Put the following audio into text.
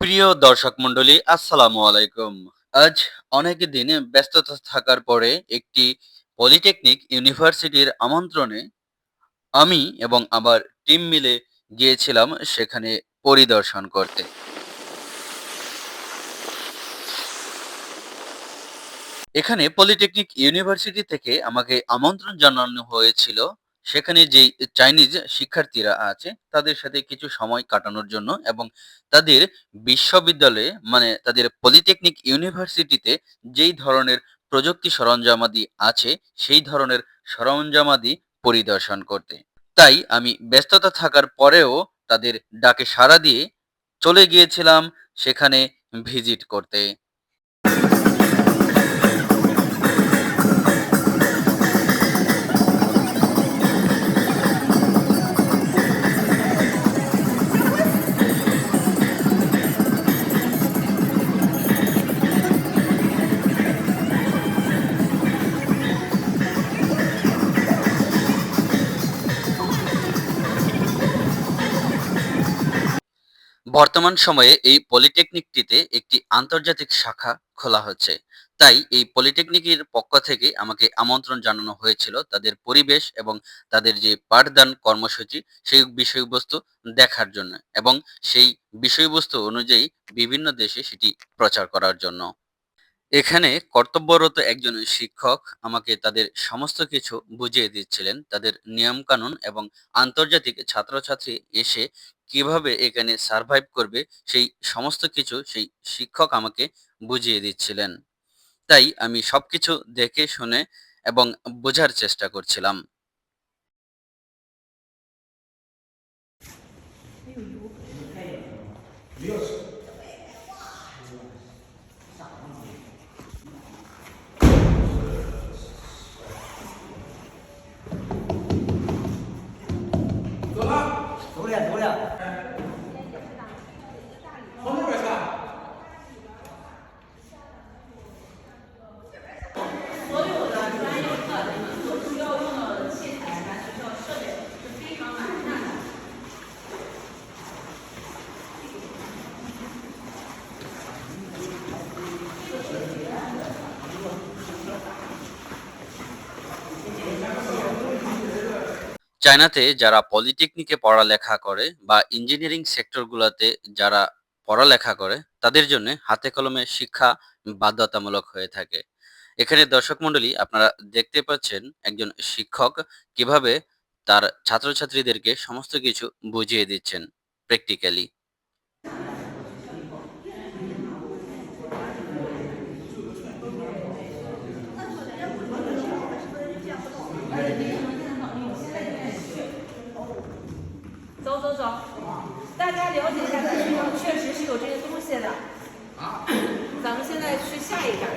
প্রিয় দর্শক মণ্ডলী, আসসালামু আলাইকুম। আজ অনেক দিন ব্যস্ততা থাকার পরে একটি পলিটেকনিক ইউনিভার্সিটির আমন্ত্রণে আমি এবং আমার টিম মিলে গিয়েছিলাম সেখানে পরিদর্শন করতে। এখানে পলিটেকনিক ইউনিভার্সিটি থেকে আমাকে আমন্ত্রণ জানানো হয়েছিল সেখানে যেই চাইনিজ শিক্ষার্থীরা আছে, তাদের সাথে কিছু সময় কাটানোর জন্য এবং তাদের বিশ্ববিদ্যালয়ে মানে তাদের পলিটেকনিক ইউনিভার্সিটিতে যেই ধরনের প্রযুক্তি সরঞ্জামাদি আছে, সেই ধরনের সরঞ্জামাদি পরিদর্শন করতে। তাই আমি ব্যস্ততা থাকার পরেও তাদের ডাকে সাড়া দিয়ে চলে গিয়েছিলাম সেখানে ভিজিট করতে। বর্তমান সময়ে এই পলিটেকনিকটিতে একটি আন্তর্জাতিক শাখা খোলা হচ্ছে। তাই এই পলিটেকনিকের পক্ষ থেকে আমাকে আমন্ত্রণ জানানো হয়েছিল তাদের পরিবেশ এবং তাদের যে পাঠদান কর্মসূচি, সেই বিষয়বস্তু দেখার জন্য এবং সেই বিষয়বস্তু অনুযায়ী বিভিন্ন দেশে সেটি প্রচার করার জন্য। এখানে কর্তব্যরত একজন শিক্ষক আমাকে তাদের সমস্ত কিছু বুঝিয়ে দিচ্ছিলেন। তাদের নিয়মকানুন এবং আন্তর্জাতিক ছাত্রছাত্রী এসে কীভাবে এখানে সার্ভাইভ করবে, সেই সমস্ত কিছু সেই শিক্ষক আমাকে বুঝিয়ে দিচ্ছিলেন। তাই আমি সব কিছু দেখে শুনে এবং বোঝার চেষ্টা করছিলাম। 돌아 চায়নাতে যারা পলিটেকনিকে পড়ালেখা করে বা ইঞ্জিনিয়ারিং সেক্টরগুলোতে যারা পড়ালেখা করে, তাদের জন্য হাতে কলমে শিক্ষা বাধ্যতামূলক হয়ে থাকে। এখানে দর্শক মণ্ডলী, আপনারা দেখতে পাচ্ছেন একজন শিক্ষক কীভাবে তার ছাত্রছাত্রীদেরকে সমস্ত কিছু বুঝিয়ে দিচ্ছেন প্র্যাকটিক্যালি 走走走，大家了解一下，咱学校确实是有这些东西的。咱们现在去下一站。